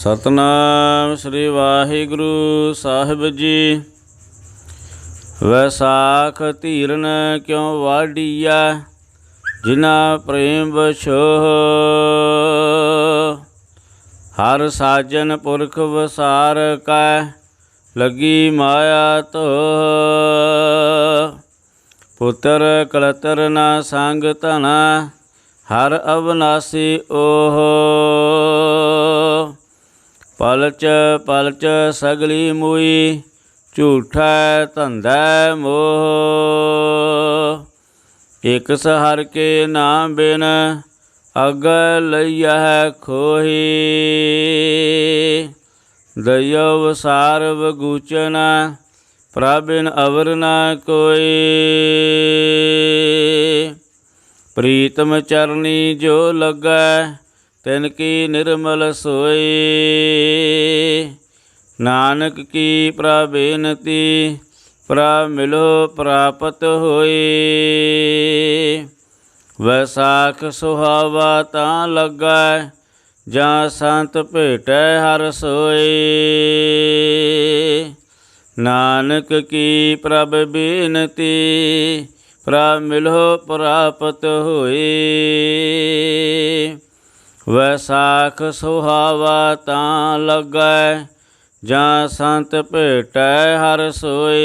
ਸਤਨਾਮ ਸ੍ਰੀ ਵਾਹਿਗੁਰੂ ਸਾਹਿਬ ਜੀ। ਵੈਸਾਖ ਧੀਰਨ ਕਿਉ ਵਾਡੀਆ ਜਿਨਾ ਪ੍ਰੇਮ ਬਛੋਹ ਹਰ ਸਾਜਨ ਪੁਰਖ ਵਸਾਰ ਕੈ, ਲੱਗੀ ਮਾਇਆ ਤੋ ਪੁੱਤਰ ਕਲਤਰ ਨਾ ਸੰਗ ਧਨਾ, ਹਰ ਅਵਨਾਸੀ ਓਹ। ਪਲਚ ਪਲਚ ਸਗਲੀ ਮੂਈ, ਝੂਠਾ ਧੰਦਾ ਮੋਹ। ਇਕ ਸਹਰ ਕੇ ਨਾਮ ਬਿਨ ਅਗ ਲਈਐ ਖੋਹੀ। ਦਇਓ ਵਸਾਰ ਵਗੂਚਨਾ ਪ੍ਰਭਿਨ ਅਵਰ ਨਾ ਕੋਈ। ਪ੍ਰੀਤਮ ਚਰਨੀ ਜੋ ਲੱਗੈ ਤਿਨ ਕੀ ਨਿਰਮਲ ਸੋਈ, ਨਾਨਕ ਕੀ ਪ੍ਰਬੇਨਤੀ ਪ੍ਰਭ ਮਿਲੋ ਪ੍ਰਾਪਤ ਹੋਈ। ਵੈਸਾਖ ਸੁਹਾਵਾ ਤਾਂ ਲੱਗੈ, ਜਾਂ ਸੰਤ ਭੇਟੈ ਹਰ ਸੋਈ। ਨਾਨਕ ਕੀ ਪ੍ਰਭ ਬੇਨਤੀ, ਪ੍ਰਭ ਮਿਲੋ ਪ੍ਰਾਪਤ ਹੋਈ। ਵੈਸਾਖ ਸੁਹਾਵਾ ਤਾਂ ਲੱਗੈ, ਜਾਂ ਸੰਤ ਭੇਟੈ ਹਰ ਸੋਈ।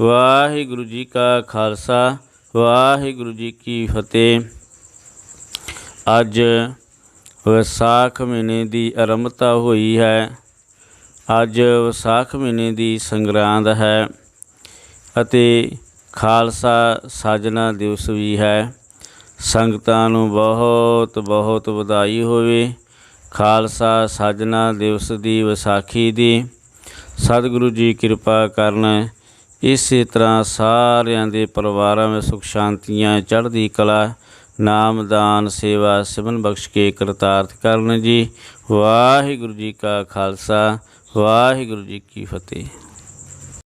ਵਾਹਿਗੁਰੂ ਜੀ ਕਾ ਖਾਲਸਾ, ਵਾਹਿਗੁਰੂ ਜੀ ਕੀ ਫਤਿਹ। ਅੱਜ ਵਿਸਾਖ ਮਹੀਨੇ ਦੀ ਆਰੰਭਤਾ ਹੋਈ ਹੈ। ਅੱਜ ਵਿਸਾਖ ਮਹੀਨੇ ਦੀ ਸੰਗਰਾਂਦ ਹੈ ਅਤੇ ਖਾਲਸਾ ਸਾਜਨਾ ਦਿਵਸ ਵੀ ਹੈ। ਸੰਗਤਾਂ ਨੂੰ ਬਹੁਤ ਬਹੁਤ ਵਧਾਈ ਹੋਵੇ। ਖਾਲਸਾ ਸਾਜਨਾ ਦਿਵਸ ਦੀ ਵਿਸਾਖੀ ਦੀ। ਸਤਿਗੁਰੂ ਜੀ ਕਿਰਪਾ ਕਰਨ ਇਸੇ ਤਰ੍ਹਾਂ ਸਾਰਿਆਂ ਦੇ ਪਰਿਵਾਰਾਂ ਵਿੱਚ ਸੁਖ ਸ਼ਾਂਤੀਆਂ, ਚੜ੍ਹਦੀ ਕਲਾ ਨਾਮਦਾਨ ਸੇਵਾ ਸਿਮਨ ਬਖਸ਼ ਕੇ ਕਰਤਾਰਥ ਕਰਨ ਜੀ। ਵਾਹਿਗੁਰੂ ਜੀ ਕਾ ਖਾਲਸਾ, ਵਾਹਿਗੁਰੂ ਜੀ ਕੀ ਫਤਿਹ।